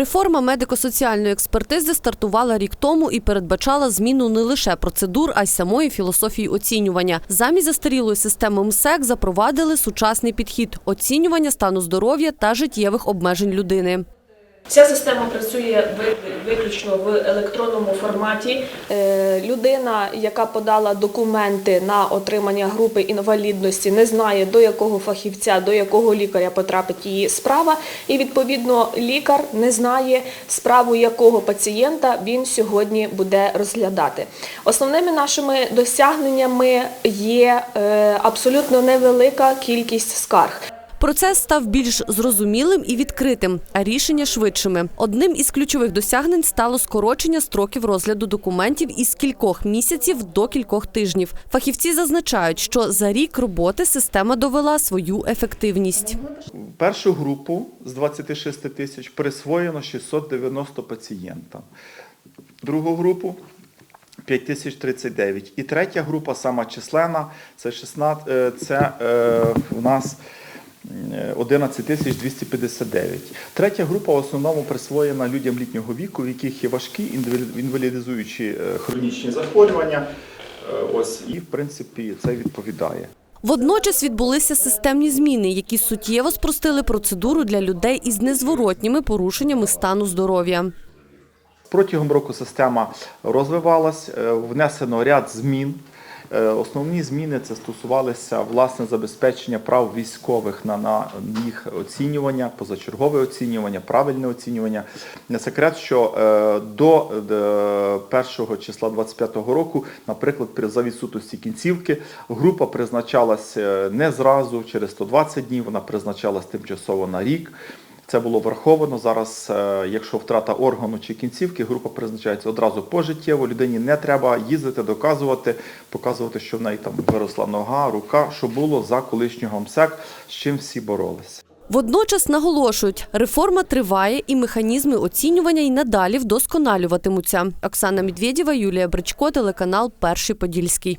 Реформа медико-соціальної експертизи стартувала рік тому і передбачала зміну не лише процедур, а й самої філософії оцінювання. Замість застарілої системи МСЕК запровадили сучасний підхід оцінювання стану здоров'я та життєвих обмежень людини. Ця система працює ви- виключно в електронному форматі. Е, Людина, яка подала документи на отримання групи інвалідності, не знає до якого фахівця, до якого лікаря потрапить її справа, і відповідно лікар не знає справу якого пацієнта він сьогодні буде розглядати. Основними нашими досягненнями є е, абсолютно невелика кількість скарг. Процес став більш зрозумілим і відкритим, а рішення швидшими. Одним із ключових досягнень стало скорочення строків розгляду документів із кількох місяців до кількох тижнів. Фахівці зазначають, що за рік роботи система довела свою ефективність. Першу групу з 26 тисяч присвоєно 690 пацієнтам. Другу групу 5039. І третя група, сама численна, це 16, е, це е, у нас 11 тисяч 259. Третя група в основному присвоєна людям літнього віку, в яких є важкі інвалідизуючі е, хронічні захворювання. Е, Ось і в принципі це відповідає. Водночас відбулися системні зміни, які суттєво спростили процедуру для людей із незворотніми порушеннями стану здоров'я. Протягом року система розвивалась, е, внесено ряд змін. Е, Основні зміни це стосувалися власне забезпечення прав військових на, на їх оцінювання, позачергове оцінювання, правильне оцінювання. Не секрет, що е, до е, 1 числа 25-го року, наприклад, при за відсутності кінцівки, група призначалась е, не зразу, через 120 днів, вона призначалась тимчасово на рік. Це було враховано. Зараз, е, якщо втрата органу чи кінцівки, група призначається одразу пожиттєво. Людині не треба їздити, доказувати, показувати, що в неї там виросла нога, рука, що було за колишнього МСЕК, з чим всі боролися. Водночас наголошують, реформа триває і механізми оцінювання й надалі вдосконалюватимуться. Оксана Медведєва, Юлія Бричко, телеканал Перший Подільський.